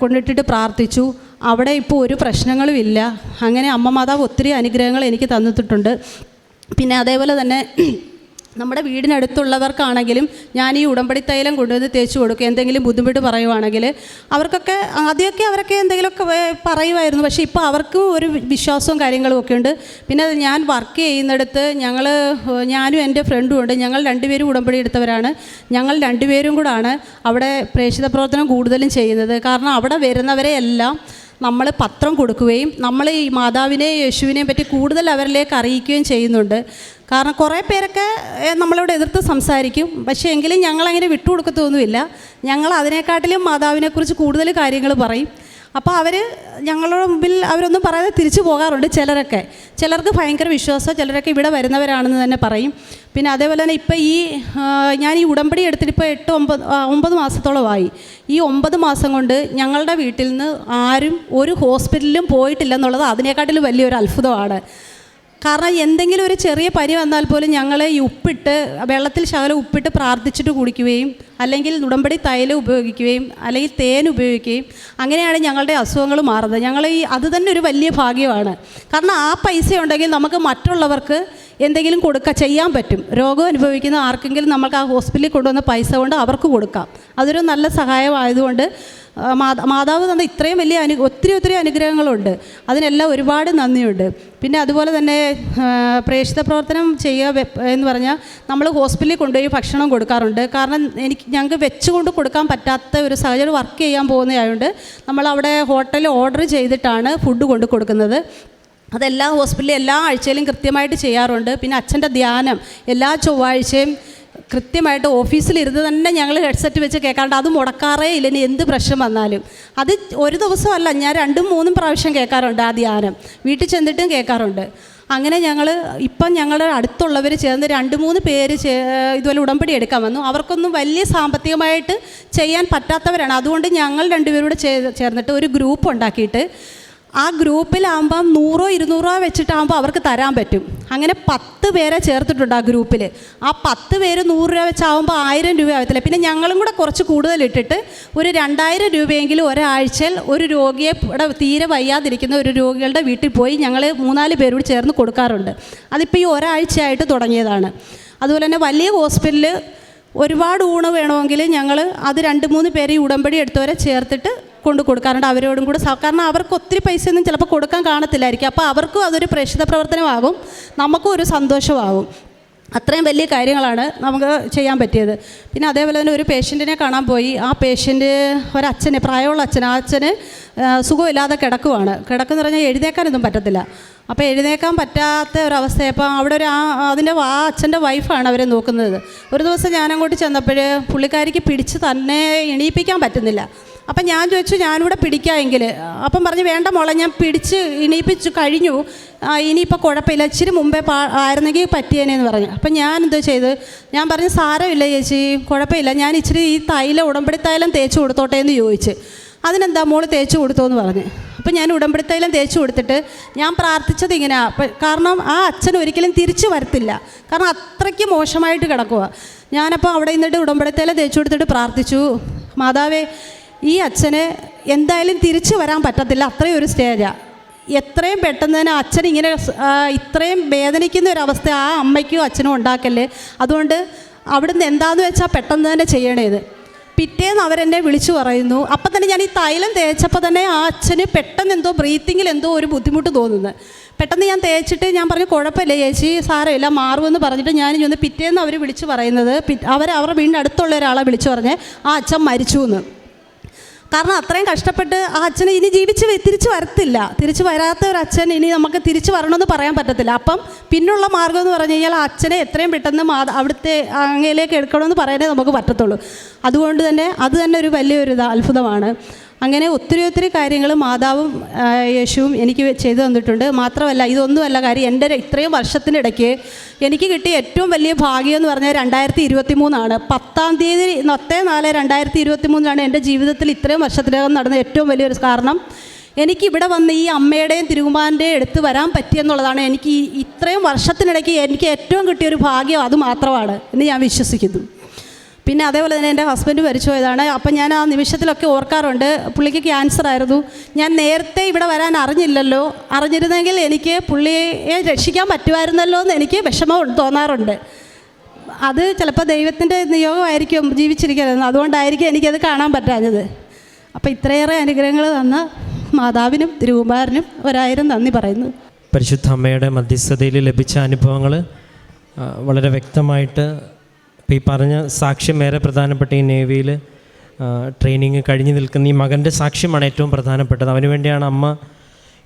കൊണ്ടിട്ടിട്ട് പ്രാർത്ഥിച്ചു. അവിടെ ഇപ്പോൾ ഒരു പ്രശ്നങ്ങളും ഇല്ല. അങ്ങനെ അമ്മ മാതാവ് ഒത്തിരി അനുഗ്രഹങ്ങൾ എനിക്ക് തന്നിട്ടുണ്ട്. പിന്നെ അതേപോലെ തന്നെ നമ്മുടെ വീടിനടുത്തുള്ളവർക്കാണെങ്കിലും ഞാൻ ഈ ഉടമ്പടി തൈലം കൊണ്ടുവന്ന് തേച്ച് കൊടുക്കും. എന്തെങ്കിലും ബുദ്ധിമുട്ട് പറയുവാണെങ്കിൽ അവർക്കൊക്കെ ആദ്യമൊക്കെ അവരൊക്കെ എന്തെങ്കിലുമൊക്കെ പറയുമായിരുന്നു. പക്ഷേ ഇപ്പോൾ അവർക്കും ഒരു വിശ്വാസവും കാര്യങ്ങളും ഒക്കെ ഉണ്ട്. പിന്നെ ഞാൻ വർക്ക് ചെയ്യുന്നിടത്ത് ഞങ്ങൾ ഞാനും എന്റെ ഫ്രണ്ടും ഉണ്ട്. ഞങ്ങൾ രണ്ടുപേരും ഉടമ്പടി എടുത്തവരാണ്. ഞങ്ങൾ രണ്ടുപേരും കൂടാണ് അവിടെ പ്രേക്ഷിത പ്രവർത്തനം കൂടുതലും ചെയ്യുന്നത്. കാരണം അവിടെ വരുന്നവരെ എല്ലാം നമ്മൾ പത്രം കൊടുക്കുകയും നമ്മൾ ഈ മാതാവിനെ യേശുവിനെയും പറ്റി കൂടുതൽ അവരിലേക്ക് അറിയിക്കുകയും ചെയ്യുന്നുണ്ട്. കാരണം കുറേ പേരൊക്കെ നമ്മളോട് എതിർത്ത് സംസാരിക്കും. പക്ഷേ എങ്കിലും ഞങ്ങളങ്ങനെ വിട്ടുകൊടുക്കത്തൊന്നുമില്ല. ഞങ്ങൾ അതിനെക്കാട്ടിലും മാതാവിനെക്കുറിച്ച് കൂടുതൽ കാര്യങ്ങൾ പറയും. അപ്പോൾ അവർ ഞങ്ങളുടെ മുമ്പിൽ അവരൊന്നും പറയാതെ തിരിച്ചു പോകാറുണ്ട് ചിലരൊക്കെ. ചിലർക്ക് ഭയങ്കര വിശ്വാസം ചിലരൊക്കെ ഇവിടെ വരുന്നവരാണെന്ന് തന്നെ പറയും. പിന്നെ അതേപോലെ തന്നെ ഇപ്പോൾ ഈ ഞാൻ ഈ ഉടമ്പടി എടുത്തിട്ട് ഇപ്പോൾ എട്ട് ഒമ്പത് ഒമ്പത് മാസത്തോളമായി ഈ ഒമ്പത് മാസം കൊണ്ട് ഞങ്ങളുടെ വീട്ടിൽ നിന്ന് ആരും ഒരു ഹോസ്പിറ്റലിലും പോയിട്ടില്ല എന്നുള്ളത് അതിനെക്കാട്ടിലും വലിയൊരു അത്ഭുതമാണ്. കാരണം എന്തെങ്കിലും ഒരു ചെറിയ പനി വന്നാൽ പോലും ഞങ്ങൾ ഈ ഉപ്പിട്ട് വെള്ളത്തിൽ ശകലം ഉപ്പിട്ട് പ്രാർത്ഥിച്ചിട്ട് കുടിക്കുകയും അല്ലെങ്കിൽ ഉടമ്പടി തൈലം ഉപയോഗിക്കുകയും അല്ലെങ്കിൽ തേൻ ഉപയോഗിക്കുകയും അങ്ങനെയാണ് ഞങ്ങളുടെ അസുഖങ്ങൾ മാറുന്നത്. ഞങ്ങൾ ഈ അത് തന്നെ ഒരു വലിയ ഭാഗ്യമാണ്. കാരണം ആ പൈസ ഉണ്ടെങ്കിൽ നമുക്ക് മറ്റുള്ളവർക്ക് എന്തെങ്കിലും കൊടുക്കുക ചെയ്യാൻ പറ്റും. രോഗം അനുഭവിക്കുന്ന ആർക്കെങ്കിലും നമുക്ക് ആ ഹോസ്പിറ്റലിൽ കൊണ്ടുവന്ന പൈസ കൊണ്ട് അവർക്ക് കൊടുക്കാം. അതൊരു നല്ല സഹായമായതുകൊണ്ട് മാതാ മാതാവ് തന്ന ഇത്രയും വലിയ അനു ഒത്തിരി ഒത്തിരി അനുഗ്രഹങ്ങളുണ്ട്. അതിനെല്ലാം ഒരുപാട് നന്ദിയുണ്ട്. പിന്നെ അതുപോലെ തന്നെ പ്രേക്ഷിത പ്രവർത്തനം ചെയ്യുക എന്ന് പറഞ്ഞാൽ നമ്മൾ ഹോസ്പിറ്റലിൽ കൊണ്ടുപോയി ഭക്ഷണം കൊടുക്കാറുണ്ട്. കാരണം എനിക്ക് ഞങ്ങൾക്ക് വെച്ചുകൊണ്ട് കൊടുക്കാൻ പറ്റാത്ത ഒരു സാഹചര്യം വർക്ക് ചെയ്യാൻ പോകുന്നതായതുകൊണ്ട് നമ്മൾ അവിടെ ഹോട്ടലിൽ ഓർഡർ ചെയ്തിട്ടാണ് ഫുഡ് കൊണ്ട് കൊടുക്കുന്നത്. അതെല്ലാ ഹോസ്പിറ്റലിലും എല്ലാ ആഴ്ചയിലും കൃത്യമായിട്ട് ചെയ്യാറുണ്ട്. പിന്നെ അച്ഛന്റെ ധ്യാനം എല്ലാ ചൊവ്വാഴ്ചയും കൃത്യമായിട്ട് ഓഫീസിലിരുന്ന് തന്നെ ഞങ്ങൾ ഹെഡ്സെറ്റ് വെച്ച് കേൾക്കാണ്ട് അത് മുടക്കാറേ ഇല്ല. ഇനി എന്ത് പ്രശ്നം വന്നാലും. അത് ഒരു ദിവസമല്ല. ഞാൻ രണ്ടും മൂന്നും പ്രാവശ്യം കേൾക്കാറുണ്ട് ആ ധ്യാനം. വീട്ടിൽ ചെന്നിട്ടും കേൾക്കാറുണ്ട്. അങ്ങനെ ഞങ്ങൾ ഇപ്പം ഞങ്ങളുടെ അടുത്തുള്ളവർ ചേർന്ന് രണ്ട് മൂന്ന് പേര് ഇതുപോലെ ഉടമ്പടി എടുക്കാൻ വന്നു. അവർക്കൊന്നും വലിയ സാമ്പത്തികമായിട്ട് ചെയ്യാൻ പറ്റാത്തവരാണ്. അതുകൊണ്ട് ഞങ്ങൾ രണ്ടുപേരും കൂടെ ചേർന്നിട്ട് ഒരു ഗ്രൂപ്പ് ഉണ്ടാക്കിയിട്ട് ആ ഗ്രൂപ്പിലാകുമ്പം നൂറോ ഇരുന്നൂറോ വെച്ചിട്ടാകുമ്പോൾ അവർക്ക് തരാൻ പറ്റും. അങ്ങനെ പത്ത് പേരെ ചേർത്തിട്ടുണ്ട് ആ ഗ്രൂപ്പിൽ ആ പത്ത് പേര് നൂറ് രൂപ വെച്ചാകുമ്പോൾ ആയിരം രൂപ ആകത്തില്ല പിന്നെ ഞങ്ങളും കൂടെ കുറച്ച് കൂടുതൽ ഇട്ടിട്ട് ഒരു രണ്ടായിരം രൂപയെങ്കിലും ഒരാഴ്ചയിൽ ഒരു രോഗിയെ ഇവിടെ തീരെ വയ്യാതിരിക്കുന്ന ഒരു രോഗികളുടെ വീട്ടിൽ പോയി ഞങ്ങൾ മൂന്നാൽ പേരോട് ചേർന്ന് കൊടുക്കാറുണ്ട്. അതിപ്പോൾ ഈ ഒരാഴ്ചയായിട്ട് തുടങ്ങിയതാണ്. അതുപോലെ തന്നെ വലിയ ഹോസ്പിറ്റലിൽ ഒരുപാട് ഊണ് വേണമെങ്കിൽ ഞങ്ങൾ അത് രണ്ട് മൂന്ന് പേര് ഈ ഉടമ്പടി എടുത്തവരെ ചേർത്തിട്ട് കൊണ്ട് കൊടുക്കാറുണ്ട്. അവരോടും കൂടെ കാരണം അവർക്ക് ഒത്തിരി പൈസയൊന്നും ചിലപ്പോൾ കൊടുക്കാൻ കാണത്തില്ലായിരിക്കും. അപ്പോൾ അവർക്കും അതൊരു പ്രേക്ഷിത പ്രവർത്തനമാകും നമുക്കും ഒരു സന്തോഷമാകും അത്രയും വലിയ കാര്യങ്ങളാണ് നമുക്ക് ചെയ്യാൻ പറ്റിയത്. പിന്നെ അതേപോലെ തന്നെ ഒരു പേഷ്യന്റിനെ കാണാൻ പോയി. ആ പേഷ്യന്റ് ഒരച്ഛന് പ്രായമുള്ള അച്ഛൻ ആ അച്ഛന് സുഖമില്ലാതെ കിടക്കുവാണ്. കിടക്കെന്ന് പറഞ്ഞാൽ എഴുന്നേക്കാനൊന്നും പറ്റത്തില്ല. അപ്പോൾ എഴുന്നേക്കാൻ പറ്റാത്ത ഒരവസ്ഥയപ്പോൾ അവിടെ ഒരു ആ അതിന്റെ ആ അച്ഛന്റെ വൈഫാണ് അവരെ നോക്കുന്നത്. ഒരു ദിവസം ഞാനങ്ങോട്ട് ചെന്നപ്പോൾ പുള്ളിക്കാരിക്ക് പിടിച്ച് തന്നെ എണീപ്പിക്കാൻ പറ്റുന്നില്ല. അപ്പം ഞാൻ ചോദിച്ചു ഞാനിവിടെ പിടിക്കാമെങ്കിൽ അപ്പം പറഞ്ഞു വേണ്ട മോളെ ഞാൻ പിടിച്ച് ഇണീപ്പിച്ചു കഴിഞ്ഞു. ഇനിയിപ്പോൾ കുഴപ്പമില്ല. ഇച്ചിരി മുമ്പേ പാ ആയിരുന്നെങ്കിൽ പറ്റിയേനെന്ന് പറഞ്ഞു. അപ്പം ഞാൻ എന്തോ ചെയ്ത് ഞാൻ പറഞ്ഞു സാരമില്ല ചേച്ചി കുഴപ്പമില്ല. ഞാൻ ഇച്ചിരി ഈ തൈലം ഉടമ്പടി തൈലം തേച്ച് കൊടുത്തോട്ടെ എന്ന് ചോദിച്ച്. അതിനെന്താ മോൾ തേച്ച് കൊടുത്തോന്ന് പറഞ്ഞ്. അപ്പം ഞാൻ ഉടമ്പടിത്തൈലം തേച്ച് കൊടുത്തിട്ട് ഞാൻ പ്രാർത്ഥിച്ചത് ഇങ്ങനെ. കാരണം ആ അച്ഛൻ ഒരിക്കലും തിരിച്ചു വരത്തില്ല. കാരണം അത്രയ്ക്ക് മോശമായിട്ട് കിടക്കുക ഞാനപ്പോൾ അവിടെ നിന്നിട്ട് ഉടമ്പടിത്തൈലം തേച്ച് കൊടുത്തിട്ട് പ്രാർത്ഥിച്ചു. മാതാവേ ഈ അച്ഛന് എന്തായാലും തിരിച്ചു വരാൻ പറ്റത്തില്ല. അത്രയും ഒരു സ്റ്റേജാണ് എത്രയും പെട്ടെന്ന് തന്നെ അച്ഛൻ ഇങ്ങനെ ഇത്രയും വേദനിക്കുന്ന ഒരു അവസ്ഥ ആ അമ്മയ്ക്കും അച്ഛനും ഉണ്ടാക്കല്ലേ അതുകൊണ്ട് അവിടുന്ന് എന്താന്ന് വെച്ചാൽ പെട്ടെന്ന് തന്നെ ചെയ്യണേത് പിറ്റേന്ന് അവരെന്നെ വിളിച്ചു പറയുന്നു. അപ്പം തന്നെ ഞാൻ ഈ തൈലം തേച്ചപ്പോൾ തന്നെ ആ അച്ഛന് പെട്ടെന്ന് എന്തോ ബ്രീത്തിങ്ങിൽ എന്തോ ഒരു ബുദ്ധിമുട്ട് തോന്നുന്നത് പെട്ടെന്ന് ഞാൻ തേച്ചിട്ട് ഞാൻ പറഞ്ഞു കുഴപ്പമില്ല ചേച്ചി സാരമില്ല മാറുമെന്ന് പറഞ്ഞിട്ട് ഞാൻ ചെന്ന് പിറ്റേന്ന് അവർ വിളിച്ചു പറയുന്നത്. അവർ അവരുടെ വീടിന്റെ അടുത്തുള്ള ഒരാളെ വിളിച്ചു പറഞ്ഞ് ആ അച്ഛൻ മരിച്ചു എന്ന് കാരണം അത്രയും കഷ്ടപ്പെട്ട് ആ അച്ഛനെ ഇനി ജീവിച്ച് തിരിച്ചു വരത്തില്ല. തിരിച്ചു വരാത്ത ഒരു അച്ഛൻ ഇനി നമുക്ക് തിരിച്ചു വരണമെന്ന് പറയാൻ പറ്റത്തില്ല. അപ്പം പിന്നുള്ള മാർഗം എന്ന് പറഞ്ഞു കഴിഞ്ഞാൽ ആ അച്ഛനെ എത്രയും പെട്ടെന്ന് മാ അവിടുത്തെ അങ്ങയിലേക്ക് എടുക്കണമെന്ന് പറയാനേ നമുക്ക് പറ്റത്തുള്ളൂ. അതുകൊണ്ട് തന്നെ അത് തന്നെ ഒരു വലിയൊരു അത്ഭുതമാണ്. അങ്ങനെ ഒത്തിരി ഒത്തിരി കാര്യങ്ങൾ മാതാവും യേശുവും എനിക്ക് ചെയ്തു തന്നിട്ടുണ്ട്. മാത്രമല്ല ഇതൊന്നുമല്ല കാര്യം എന്റെ ഇത്രയും വർഷത്തിനിടയ്ക്ക് എനിക്ക് കിട്ടിയ ഏറ്റവും വലിയ ഭാഗ്യം എന്ന് പറഞ്ഞാൽ രണ്ടായിരത്തി ഇരുപത്തി മൂന്നാണ് പത്താം തീയതി പത്തേ നാല് രണ്ടായിരത്തി ഇരുപത്തി മൂന്നിലാണ് എന്റെ ജീവിതത്തിൽ ഇത്രയും വർഷത്തിനകം നടന്ന ഏറ്റവും വലിയൊരു കാരണം. എനിക്ക് ഇവിടെ വന്ന് ഈ അമ്മയുടെയും തിരുമാന്റെയും എടുത്ത് വരാൻ പറ്റിയെന്നുള്ളതാണ് എനിക്ക് ഇത്രയും വർഷത്തിനിടയ്ക്ക് എനിക്ക് ഏറ്റവും കിട്ടിയൊരു ഭാഗ്യം അത് മാത്രമാണ് എന്ന് ഞാൻ വിശ്വസിക്കുന്നു. പിന്നെ അതേപോലെ തന്നെ എന്റെ ഹസ്ബൻഡ് മരിച്ചു പോയതാണ്. അപ്പം ഞാൻ ആ നിമിഷത്തിലൊക്കെ ഓർക്കാറുണ്ട് പുള്ളിക്ക് ക്യാൻസർ ആയിരുന്നു. ഞാൻ നേരത്തെ ഇവിടെ വരാൻ അറിഞ്ഞില്ലല്ലോ. അറിഞ്ഞിരുന്നെങ്കിൽ എനിക്ക് പുള്ളിയെ രക്ഷിക്കാൻ പറ്റുമായിരുന്നല്ലോ എന്ന് എനിക്ക് വിഷമം തോന്നാറുണ്ട്. അത് ചിലപ്പോൾ ദൈവത്തിന്റെ നിയോഗമായിരിക്കും ജീവിച്ചിരിക്കുന്നത്. അതുകൊണ്ടായിരിക്കും എനിക്കത് കാണാൻ പറ്റാഞ്ഞത്. അപ്പോൾ ഇത്രയേറെ അനുഗ്രഹങ്ങൾ തന്ന മാതാവിനും തിരുകുമാരനും ഒരായിരം നന്ദി പറയുന്നു. പരിശുദ്ധ അമ്മയുടെ മധ്യസ്ഥതയിൽ ലഭിച്ച അനുഭവങ്ങൾ വളരെ വ്യക്തമായിട്ട് ഇപ്പോൾ ഈ പറഞ്ഞ സാക്ഷ്യം ഏറെ പ്രധാനപ്പെട്ട ഈ നേവിയിൽ ട്രെയിനിങ് കഴിഞ്ഞു നിൽക്കുന്ന ഈ മകന്റെ സാക്ഷ്യമാണ് ഏറ്റവും പ്രധാനപ്പെട്ടത്. അവന് വേണ്ടിയാണ് അമ്മ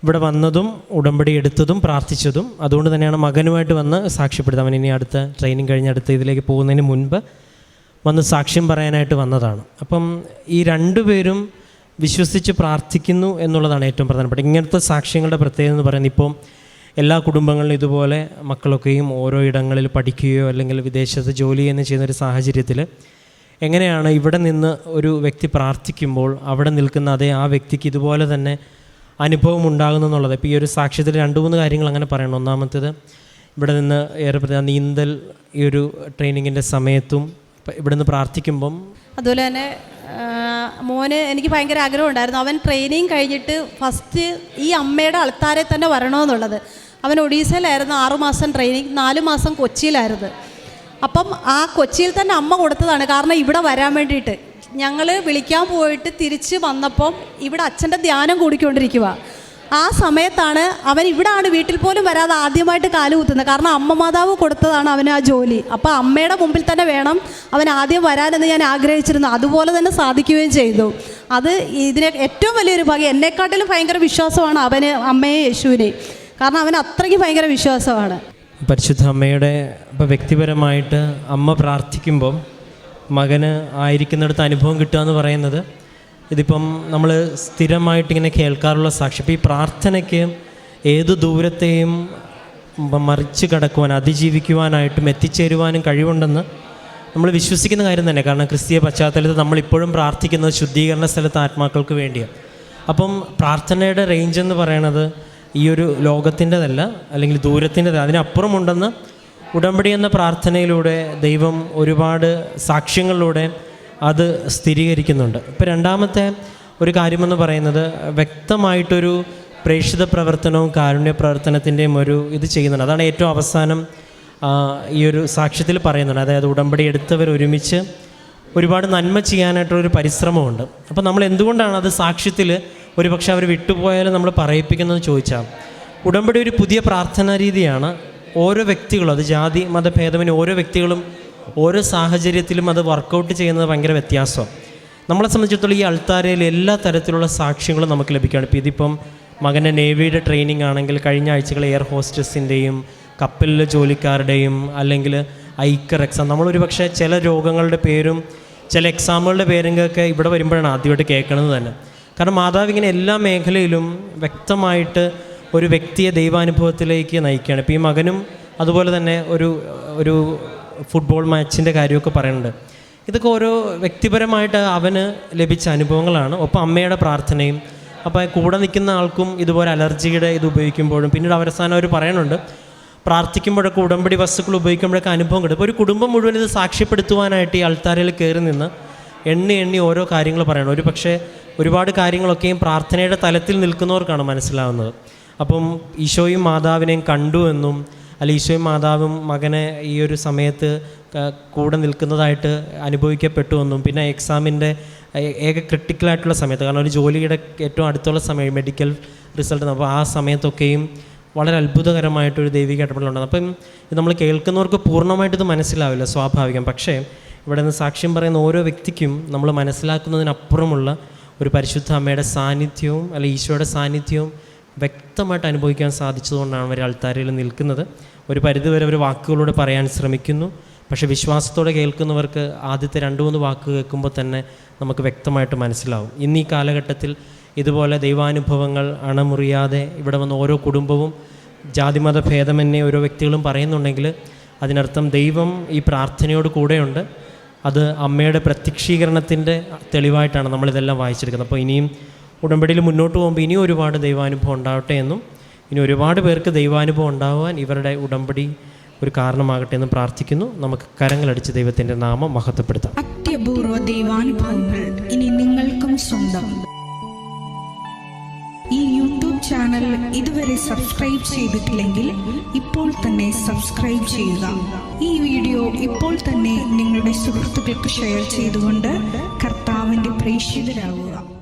ഇവിടെ വന്നതും ഉടമ്പടി എടുത്തതും പ്രാർത്ഥിച്ചതും. അതുകൊണ്ട് തന്നെയാണ് മകനുമായിട്ട് വന്ന് സാക്ഷ്യപ്പെടുന്നത്. അവൻ ഇനി അടുത്ത ട്രെയിനിങ് കഴിഞ്ഞ് അടുത്ത ഇതിലേക്ക് പോകുന്നതിന് മുൻപ് വന്ന് സാക്ഷ്യം പറയാനായിട്ട് വന്നതാണ്. അപ്പം ഈ രണ്ടുപേരും വിശ്വസിച്ച് പ്രാർത്ഥിക്കുന്നു എന്നുള്ളതാണ് ഏറ്റവും പ്രധാനപ്പെട്ടത്. ഇങ്ങനത്തെ സാക്ഷ്യങ്ങളുടെ പ്രത്യേകത എന്ന് പറയുന്നത് ഇപ്പോൾ എല്ലാ കുടുംബങ്ങളിലും ഇതുപോലെ മക്കളൊക്കെയും ഓരോ ഇടങ്ങളിൽ പഠിക്കുകയോ അല്ലെങ്കിൽ വിദേശത്ത് ജോലി ചെയ്യുന്ന ചെയ്യുന്ന ഒരു സാഹചര്യത്തിൽ എങ്ങനെയാണ് ഇവിടെ നിന്ന് ഒരു വ്യക്തി പ്രാർത്ഥിക്കുമ്പോൾ അവിടെ നിൽക്കുന്ന അതേ ആ വ്യക്തിക്ക് ഇതുപോലെ തന്നെ അനുഭവം ഉണ്ടാകുന്നു എന്നുള്ളത്? ഇപ്പോൾ ഈ ഒരു സാക്ഷ്യത്തിൽ രണ്ട് മൂന്ന് കാര്യങ്ങൾ അങ്ങനെ പറയണം. ഒന്നാമത്തേത് ഇവിടെ നിന്ന് ഏറെ നീന്തൽ ഈ ഒരു ട്രെയിനിങ്ങിന്റെ സമയത്തും ഇപ്പം ഇവിടെ പ്രാർത്ഥിക്കുമ്പം അതുപോലെ തന്നെ മോന് എനിക്ക് ഭയങ്കര ആഗ്രഹം ഉണ്ടായിരുന്നു അവൻ ട്രെയിനിങ് കഴിഞ്ഞിട്ട് ഫസ്റ്റ് ഈ അമ്മയുടെ അൾത്താരെ തന്നെ വരണമെന്നുള്ളത്. അവൻ ഒഡീസയിലായിരുന്നു ആറുമാസം ട്രെയിനിങ് നാല് മാസം കൊച്ചിയിലായിരുന്നു. അപ്പം ആ കൊച്ചിയിൽ തന്നെ അമ്മ കൊടുത്തതാണ്. കാരണം ഇവിടെ വരാൻ വേണ്ടിയിട്ട്. ഞങ്ങൾ വിളിക്കാൻ പോയിട്ട് തിരിച്ച് വന്നപ്പം ഇവിടെ അച്ഛന്റെ ധ്യാനം കൂടിക്കൊണ്ടിരിക്കുക ആ സമയത്താണ് അവൻ ഇവിടാണ് വീട്ടിൽ പോലും വരാതെ ആദ്യമായിട്ട് കാൽ കുത്തുന്നത്. കാരണം അമ്മ മാതാവ് കൊടുത്തതാണ് അവന് ആ ജോലി. അപ്പോൾ അമ്മയുടെ മുമ്പിൽ തന്നെ വേണം അവൻ ആദ്യം വരാനെന്ന് ഞാൻ ആഗ്രഹിച്ചിരുന്നു. അതുപോലെ തന്നെ സാധിക്കുകയും ചെയ്തു. അത് ഇതിനെ ഏറ്റവും വലിയൊരു ഭാഗ്യം. എന്നെക്കാട്ടിലും ഭയങ്കര വിശ്വാസമാണ് അവന് അമ്മയെ യേശുവിനെ. കാരണം അവന് അത്രയ്ക്ക് ഭയങ്കര വിശ്വാസമാണ്. പരിശുദ്ധ അമ്മയുടെ ഇപ്പോൾ വ്യക്തിപരമായിട്ട് അമ്മ പ്രാർത്ഥിക്കുമ്പം മകന് ആയിരിക്കുന്നിടത്ത് അനുഭവം കിട്ടുക എന്ന് പറയുന്നത് ഇതിപ്പം നമ്മൾ സ്ഥിരമായിട്ട് ഇങ്ങനെ കേൾക്കാറുള്ള സാക്ഷി ഇപ്പോൾ ഈ പ്രാർത്ഥനയ്ക്ക് ഏത് ദൂരത്തെയും മറിച്ച് കടക്കുവാൻ അതിജീവിക്കുവാനായിട്ടും എത്തിച്ചേരുവാനും കഴിവുണ്ടെന്ന് നമ്മൾ വിശ്വസിക്കുന്ന കാര്യം തന്നെ. കാരണം ക്രിസ്തീയ പശ്ചാത്തലത്തിൽ നമ്മളിപ്പോഴും പ്രാർത്ഥിക്കുന്നത് ശുദ്ധീകരണ സ്ഥലത്ത് ആത്മാക്കൾക്ക് വേണ്ടിയാണ് അപ്പം പ്രാർത്ഥനയുടെ റേഞ്ച് എന്ന് പറയണത് ഈ ഒരു ലോകത്തിന്റെതല്ല അല്ലെങ്കിൽ ദൂരത്തിന്റെതല്ല അതിനപ്പുറമുണ്ടെന്ന് ഉടമ്പടി എന്ന പ്രാർത്ഥനയിലൂടെ ദൈവം ഒരുപാട് സാക്ഷ്യങ്ങളിലൂടെ അത് സ്ഥിരീകരിക്കുന്നുണ്ട്. ഇപ്പോൾ രണ്ടാമത്തെ ഒരു കാര്യമെന്ന് പറയുന്നത് വ്യക്തമായിട്ടൊരു പ്രേക്ഷിത പ്രവർത്തനവും കാരുണ്യ പ്രവർത്തനത്തിന്റെയും ഒരു ഇത് ചെയ്യുന്നുണ്ട്. അതാണ് ഏറ്റവും അവസാനം ഈ ഒരു സാക്ഷ്യത്തിൽ പറയുന്നുണ്ട്. അതായത് ഉടമ്പടി എടുത്തവർ ഒരുമിച്ച് ഒരുപാട് നന്മ ചെയ്യാനായിട്ടൊരു പരിശ്രമമുണ്ട്. അപ്പോൾ നമ്മൾ എന്തുകൊണ്ടാണ് അത് സാക്ഷ്യത്തിൽ ഒരു പക്ഷേ അവർ വിട്ടുപോയാലും നമ്മൾ പറയിപ്പിക്കുന്നത് ചോദിച്ചാൽ ഉടമ്പടി ഒരു പുതിയ പ്രാർത്ഥനാ രീതിയാണ് ഓരോ വ്യക്തികളും അത് ജാതി മതഭേദമിന് ഓരോ വ്യക്തികളും ഓരോ സാഹചര്യത്തിലും അത് വർക്കൗട്ട് ചെയ്യുന്നത് ഭയങ്കര വ്യത്യാസമാണ് നമ്മളെ സംബന്ധിച്ചിടത്തോളം ഈ അൾത്താരയിൽ എല്ലാ തരത്തിലുള്ള സാക്ഷ്യങ്ങളും നമുക്ക് ലഭിക്കുകയാണ്. ഇപ്പോൾ ഇതിപ്പം മകന്റെ നേവിയുടെ ട്രെയിനിങ് ആണെങ്കിൽ കഴിഞ്ഞ ആഴ്ചകൾ എയർ ഹോസ്റ്റസിന്റെയും കപ്പലിലെ ജോലിക്കാരുടെയും അല്ലെങ്കിൽ ഐക്കർ എക്സാം നമ്മളൊരു പക്ഷേ ചില രോഗങ്ങളുടെ പേരും ചില എക്സാമുകളുടെ പേരൊക്കെ ഇവിടെ വരുമ്പോഴാണ് ആദ്യമായിട്ട് കേൾക്കുന്നത് തന്നെ. കാരണം മാതാവ് ഇങ്ങനെ എല്ലാ മേഖലയിലും വ്യക്തമായിട്ട് ഒരു വ്യക്തിയെ ദൈവാനുഭവത്തിലേക്ക് നയിക്കുകയാണ്. ഇപ്പോൾ ഈ മകനും അതുപോലെ തന്നെ ഒരു ഒരു ഫുട്ബോൾ മാച്ചിന്റെ കാര്യമൊക്കെ പറയുന്നുണ്ട്. ഇതൊക്കെ ഓരോ വ്യക്തിപരമായിട്ട് അവന് ലഭിച്ച അനുഭവങ്ങളാണ്. ഒപ്പം അമ്മയുടെ പ്രാർത്ഥനയും അപ്പോൾ കൂടെ നിൽക്കുന്ന ആൾക്കും ഇതുപോലെ അലർജിയുടെ ഇത് ഉപയോഗിക്കുമ്പോഴും പിന്നീട് അവസാനം അവർ പറയുന്നുണ്ട് പ്രാർത്ഥിക്കുമ്പോഴൊക്കെ ഉടമ്പടി വസ്തുക്കൾ ഉപയോഗിക്കുമ്പോഴൊക്കെ അനുഭവം കിട്ടും. ഒരു കുടുംബം മുഴുവൻ ഇത് സാക്ഷ്യപ്പെടുത്തുവാനായിട്ട് ഈ അൾത്താരയിൽ കയറി നിന്ന് എണ്ണി എണ്ണി ഓരോ കാര്യങ്ങൾ പറയണം ഒരു പക്ഷേ ഒരുപാട് കാര്യങ്ങളൊക്കെയും പ്രാർത്ഥനയുടെ തലത്തിൽ നിൽക്കുന്നവർക്കാണ് മനസ്സിലാവുന്നത്. അപ്പം ഈശോയും മാതാവിനെയും കണ്ടു എന്നും അല്ല ഈശോയും മാതാവും മകനെ ഈ ഒരു സമയത്ത് കൂടെ നിൽക്കുന്നതായിട്ട് അനുഭവിക്കപ്പെട്ടു എന്നും പിന്നെ എക്സാമിന്റെ ഏക ക്രിട്ടിക്കലായിട്ടുള്ള സമയത്ത് കാരണം ഒരു ജോലിയുടെ ഏറ്റവും അടുത്തുള്ള സമയം മെഡിക്കൽ റിസൾട്ട് അപ്പോൾ ആ സമയത്തൊക്കെയും വളരെ അത്ഭുതകരമായിട്ടൊരു ദൈവിക ഇടപെടലുണ്ട് അപ്പം ഇത് നമ്മൾ കേൾക്കുന്നവർക്ക് പൂർണമായിട്ട് ഇത് മനസ്സിലാവില്ല സ്വാഭാവികം. പക്ഷേ ഇവിടെ നിന്ന് സാക്ഷ്യം പറയുന്ന ഓരോ വ്യക്തിക്കും നമ്മൾ മനസ്സിലാക്കുന്നതിനപ്പുറമുള്ള ഒരു പരിശുദ്ധ അമ്മയുടെ സാന്നിധ്യവും അല്ല ഈശോയുടെ സാന്നിധ്യവും വ്യക്തമായിട്ട് അനുഭവിക്കാൻ സാധിച്ചതുകൊണ്ടാണ് അവർ അൾത്താരയിൽ നിൽക്കുന്നത്. ഒരു പരിധിവരെ അവർ വാക്കുകളോട് പറയാൻ ശ്രമിക്കുന്നു. പക്ഷേ വിശ്വാസത്തോടെ കേൾക്കുന്നവർക്ക് ആദ്യത്തെ രണ്ട് മൂന്ന് വാക്ക് കേൾക്കുമ്പോൾ തന്നെ നമുക്ക് വ്യക്തമായിട്ട് മനസ്സിലാവും. ഇന്ന് ഈ കാലഘട്ടത്തിൽ ഇതുപോലെ ദൈവാനുഭവങ്ങൾ അണമുറിയാതെ ഇവിടെ വന്ന ഓരോ കുടുംബവും ജാതിമത ഭേദമന്യേ ഓരോ വ്യക്തികളും പറയുന്നുണ്ടെങ്കിൽ അതിനർത്ഥം ദൈവം ഈ പ്രാർത്ഥനയോട് കൂടെയുണ്ട്. അത് അമ്മയുടെ പ്രത്യക്ഷീകരണത്തിന്റെ തെളിവായിട്ടാണ് നമ്മളിതെല്ലാം വായിച്ചെടുക്കുന്നത്. അപ്പോൾ ഇനിയും ഉടമ്പടിയിൽ മുന്നോട്ട് പോകുമ്പോൾ ഇനി ഒരുപാട് ദൈവാനുഭവം ഉണ്ടാവട്ടെ എന്നും ഇനി ഒരുപാട് പേർക്ക് ദൈവാനുഭവം ഉണ്ടാവാൻ ഇവരുടെ ഉടമ്പടി ഒരു കാരണമാകട്ടെ എന്നും പ്രാർത്ഥിക്കുന്നു. നമുക്ക് കരങ്ങളടിച്ച് ദൈവത്തിന്റെ നാമം മഹത്വപ്പെടുത്താം. അത്യപൂർവ ദൈവാനുഭവങ്ങൾ ഇനി നിങ്ങൾക്കും സ്വന്തം. ഈ യൂട്യൂബ് ചാനൽ ഇതുവരെ സബ്സ്ക്രൈബ് ചെയ്തിട്ടില്ലെങ്കിൽ ഇപ്പോൾ തന്നെ സബ്സ്ക്രൈബ് ചെയ്യുക. ഈ വീഡിയോ ഇപ്പോൾ തന്നെ നിങ്ങളുടെ സുഹൃത്തുക്കൾക്ക് ഷെയർ ചെയ്തുകൊണ്ട് കർത്താവിന്റെ പ്രേക്ഷിതരാകുക